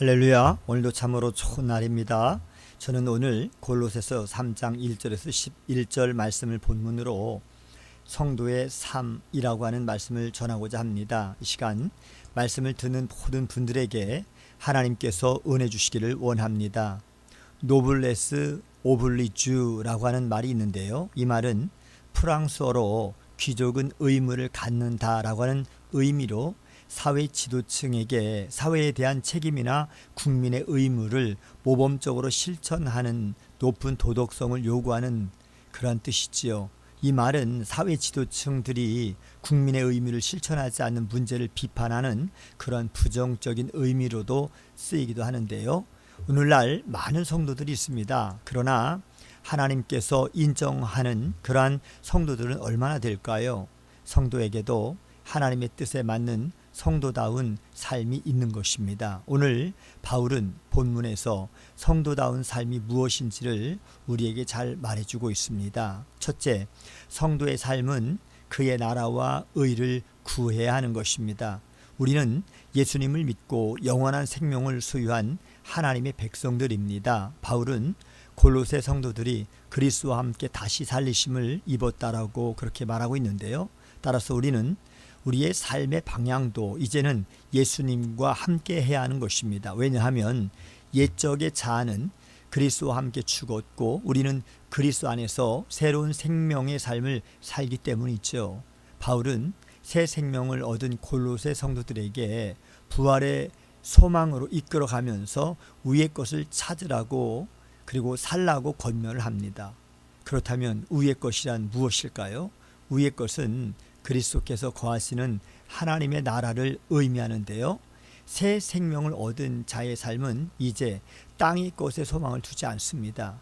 할렐루야. 오늘도 참으로 좋은 날입니다. 저는 오늘 골로새서 3장 1절에서 11절 말씀을 본문으로 성도의 삶이라고 하는 말씀을 전하고자 합니다. 이 시간 말씀을 듣는 모든 분들에게 하나님께서 은혜 주시기를 원합니다. 노블레스 오블리주라고 하는 말이 있는데요. 이 말은 프랑스어로 귀족은 의무를 갖는다라고 하는 의미로 사회 지도층에게 사회에 대한 책임이나 국민의 의무를 모범적으로 실천하는 높은 도덕성을 요구하는 그런 뜻이지요. 이 말은 사회 지도층들이 국민의 의무를 실천하지 않는 문제를 비판하는 그런 부정적인 의미로도 쓰이기도 하는데요. 오늘날 많은 성도들이 있습니다. 그러나 하나님께서 인정하는 그러한 성도들은 얼마나 될까요? 성도에게도 하나님의 뜻에 맞는 성도다운 삶이 있는 것입니다. 오늘 바울은 본문에서 성도다운 삶이 무엇인지를 우리에게 잘 말해주고 있습니다. 첫째, 성도의 삶은 그의 나라와 의를 구해야 하는 것입니다. 우리는 예수님을 믿고 영원한 생명을 소유한 하나님의 백성들입니다. 바울은 골로새 성도들이 그리스도와 함께 다시 살리심을 입었다라고 그렇게 말하고 있는데요. 따라서 우리는 우리의 삶의 방향도 이제는 예수님과 함께 해야 하는 것입니다. 왜냐하면 옛적의 자아는 그리스도와 함께 죽었고 우리는 그리스도 안에서 새로운 생명의 삶을 살기 때문이죠. 바울은 새 생명을 얻은 골로새 성도들에게 부활의 소망으로 이끌어 가면서 위의 것을 찾으라고 그리고 살라고 권면을 합니다. 그렇다면 위의 것이란 무엇일까요? 위의 것은 그리스도께서 거하시는 하나님의 나라를 의미하는데요. 새 생명을 얻은 자의 삶은 이제 땅의 것에 소망을 두지 않습니다.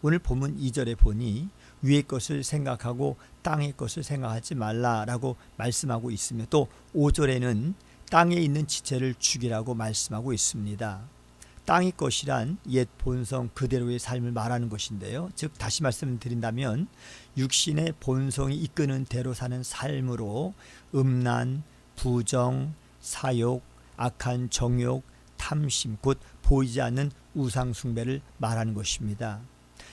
오늘 본문 2절에 보니 위의 것을 생각하고 땅의 것을 생각하지 말라라고 말씀하고 있으며 또 5절에는 땅에 있는 지체를 죽이라고 말씀하고 있습니다. 땅의 것이란 옛 본성 그대로의 삶을 말하는 것인데요. 즉 다시 말씀드린다면 육신의 본성이 이끄는 대로 사는 삶으로 음란, 부정, 사욕, 악한 정욕, 탐심 곧 보이지 않는 우상 숭배를 말하는 것입니다.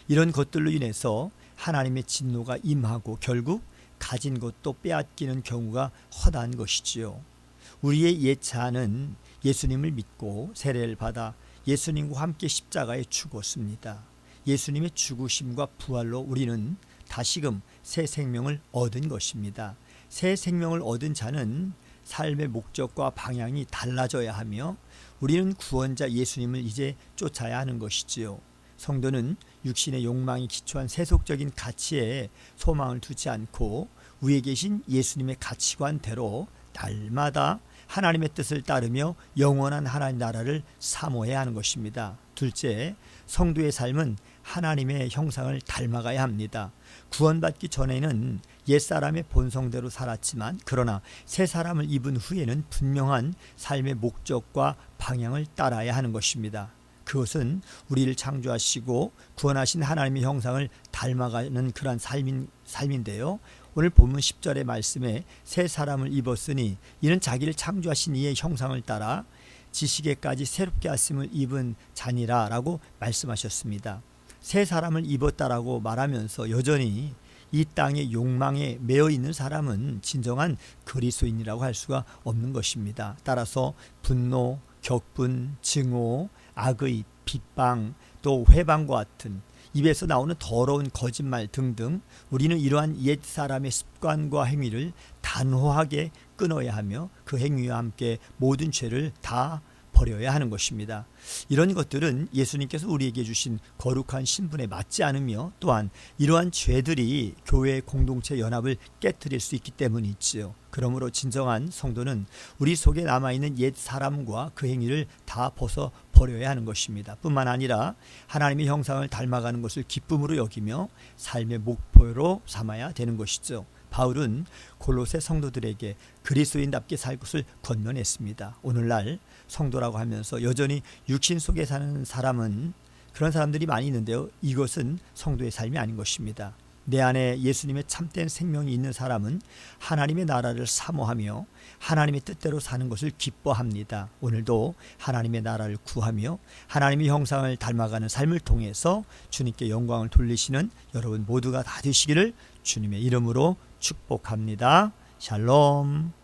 이런 것들로 인해서 하나님의 진노가 임하고 결국 가진 것도 빼앗기는 경우가 허다한 것이지요. 우리의 옛 자아는 예수님을 믿고 세례를 받아 예수님과 함께 십자가에 죽었습니다. 예수님의 죽으심과 부활로 우리는 다시금 새 생명을 얻은 것입니다. 새 생명을 얻은 자는 삶의 목적과 방향이 달라져야 하며 우리는 구원자 예수님을 이제 쫓아야 하는 것이지요. 성도는 육신의 욕망이 기초한 세속적인 가치에 소망을 두지 않고 위에 계신 예수님의 가치관대로 날마다 하나님의 뜻을 따르며 영원한 하나님 나라를 사모해야 하는 것입니다. 둘째, 성도의 삶은 하나님의 형상을 닮아가야 합니다. 구원받기 전에는 옛사람의 본성대로 살았지만 그러나 새 사람을 입은 후에는 분명한 삶의 목적과 방향을 따라야 하는 것입니다. 그것은 우리를 창조하시고 구원하신 하나님의 형상을 닮아가는 그러한 삶인, 삶인데요. 오늘 본문 10절의 말씀에 새 사람을 입었으니 이는 자기를 창조하신 이의 형상을 따라 지식에까지 새롭게 하심을 입은 자니라 라고 말씀하셨습니다. 새 사람을 입었다라고 말하면서 여전히 이 땅의 욕망에 매여 있는 사람은 진정한 그리스도인이라고 할 수가 없는 것입니다. 따라서 분노, 격분, 증오, 악의, 빗방, 또 회방과 같은 입에서 나오는 더러운 거짓말 등등 우리는 이러한 옛 사람의 습관과 행위를 단호하게 끊어야 하며 그 행위와 함께 모든 죄를 다 버려야 하는 것입니다. 이런 것들은 예수님께서 우리에게 주신 거룩한 신분에 맞지 않으며 또한 이러한 죄들이 교회 공동체 연합을 깨뜨릴 수 있기 때문이지요. 그러므로 진정한 성도는 우리 속에 남아있는 옛 사람과 그 행위를 다 벗어 버려야 하는 것입니다. 뿐만 아니라 하나님의 형상을 닮아가는 것을 기쁨으로 여기며 삶의 목표로 삼아야 되는 것이죠. 바울은 골로새 성도들에게 그리스도인답게 살 것을 권면했습니다. 오늘날 성도라고 하면서 여전히 육신 속에 사는 사람은 그런 사람들이 많이 있는데요. 이것은 성도의 삶이 아닌 것입니다. 내 안에 예수님의 참된 생명이 있는 사람은 하나님의 나라를 사모하며 하나님의 뜻대로 사는 것을 기뻐합니다. 오늘도 하나님의 나라를 구하며 하나님의 형상을 닮아가는 삶을 통해서 주님께 영광을 돌리시는 여러분 모두가 다 되시기를 주님의 이름으로 축복합니다. 샬롬.